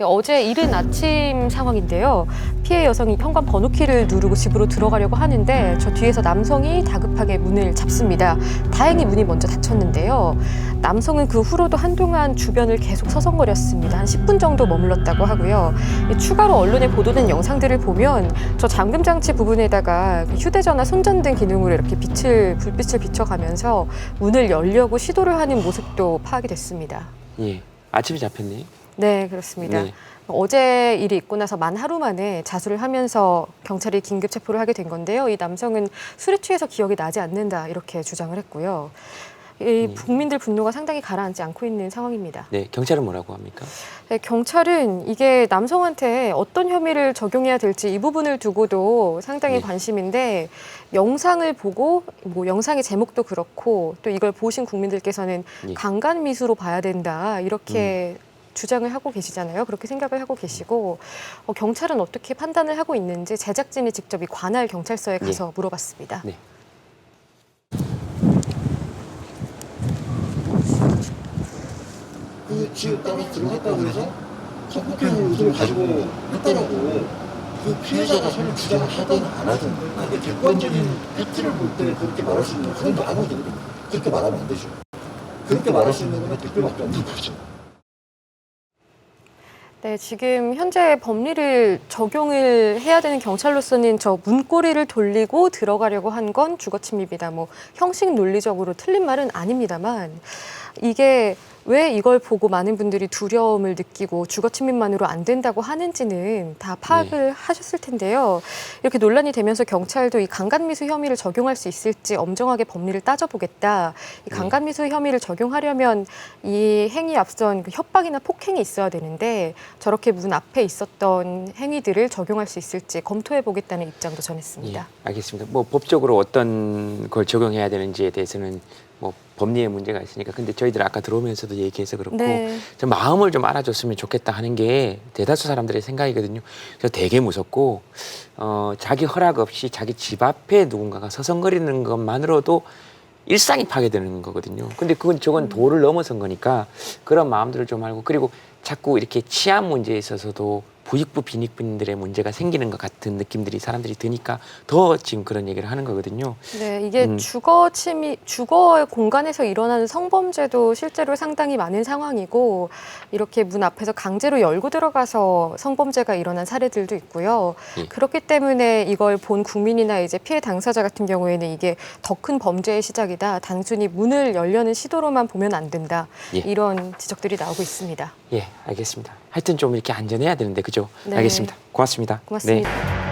어제 이른 아침 상황인데요. 피해 여성이 현관 번호키를 누르고 집으로 들어가려고 하는데 저 뒤에서 남성이 다급하게 문을 잡습니다. 다행히 문이 먼저 닫혔는데요. 남성은 그 후로도 한동안 주변을 계속 서성거렸습니다. 한 10분 정도 머물렀다고 하고요. 추가로 언론에 보도된 영상들을 보면 저 잠금 장치 부분에다가 그 휴대전화 손전등 기능으로 이렇게 빛을 불빛을 비춰가면서 문을 열려고 시도를 하는 모습도 파악이 됐습니다. 예. 아침에 잡혔네요. 네, 그렇습니다. 네. 어제 일이 있고 나서 만 하루 만에 자수를 하면서 경찰이 긴급 체포를 하게 된 건데요. 이 남성은 술에 취해서 기억이 나지 않는다 이렇게 주장을 했고요. 이 음. 국민들 분노가 상당히 가라앉지 않고 있는 상황입니다. 네. 경찰은 뭐라고 합니까? 네, 경찰은 이게 남성한테 어떤 혐의를 적용해야 될지 이 부분을 두고도 상당히 네. 관심인데 영상을 보고 뭐 영상의 제목도 그렇고 또 이걸 보신 국민들께서는 예. 강간 미수로 봐야 된다 이렇게 음. 주장을 하고 계시잖아요. 그렇게 생각을 하고 계시고 어, 경찰은 어떻게 판단을 하고 있는지 제작진이 직접 이 관할 경찰서에 예. 가서 물어봤습니다. 네. 그 지역 따로 들어갔다고 해서 성폭행 의도를 가지고 했다라고 그 피해자가 서로 주장을 하든 안 하든 그게 객관적인 팩트를 볼 때 그렇게 말할 수 있는 건 그건 아무거든요. 그렇게 말하면 안 되죠. 그렇게 말할 수 있는 건 댓글밖에 없는 거죠. 네, 지금 현재 법리를 적용을 해야 되는 경찰로서는 저 문고리를 돌리고 들어가려고 한 건 주거 침입이다. 뭐 형식 논리적으로 틀린 말은 아닙니다만 이게 왜 이걸 보고 많은 분들이 두려움을 느끼고 주거 침입만으로 안 된다고 하는지는 다 파악을 하셨을 텐데요. 이렇게 논란이 되면서 경찰도 이 강간미수 혐의를 적용할 수 있을지 엄정하게 법리를 따져보겠다. 이 네. 강간미수 혐의를 적용하려면 이 행위 앞선 그 협박이나 폭행이 있어야 되는데 저렇게 문 앞에 있었던 행위들을 적용할 수 있을지 검토해 보겠다는 입장도 전했습니다. 예. 알겠습니다. 뭐 법적으로 어떤 걸 적용해야 되는지에 대해서는 뭐 법리의 문제가 있으니까 근데 저희들 아까 들어오면서도 얘기해서 그렇고 네. 좀 마음을 좀 알아줬으면 좋겠다 하는 게 대다수 사람들의 생각이거든요. 그래서 되게 무섭고 어 자기 허락 없이 자기 집 앞에 누군가가 서성거리는 것만으로도 일상이 파괴되는 거거든요. 근데 그건 저건 도를 넘어선 거니까 그런 마음들을 좀 알고 그리고 자꾸 이렇게 치안 문제에 있어서도 부익부 빈익분들의 문제가 생기는 것 같은 느낌들이 사람들이 드니까 더 지금 그런 얘기를 하는 거거든요. 네, 이게 음. 주거 침입, 주거 공간에서 일어나는 성범죄도 실제로 상당히 많은 상황이고 이렇게 문 앞에서 강제로 열고 들어가서 성범죄가 일어난 사례들도 있고요. 예. 그렇기 때문에 이걸 본 국민이나 이제 피해 당사자 같은 경우에는 이게 더 큰 범죄의 시작이다. 단순히 문을 열려는 시도로만 보면 안 된다. 예. 이런 지적들이 나오고 있습니다. 예, 알겠습니다. 하여튼 좀 이렇게 안전해야 되는데 그죠? 네. 알겠습니다. 고맙습니다. 고맙습니다. 네.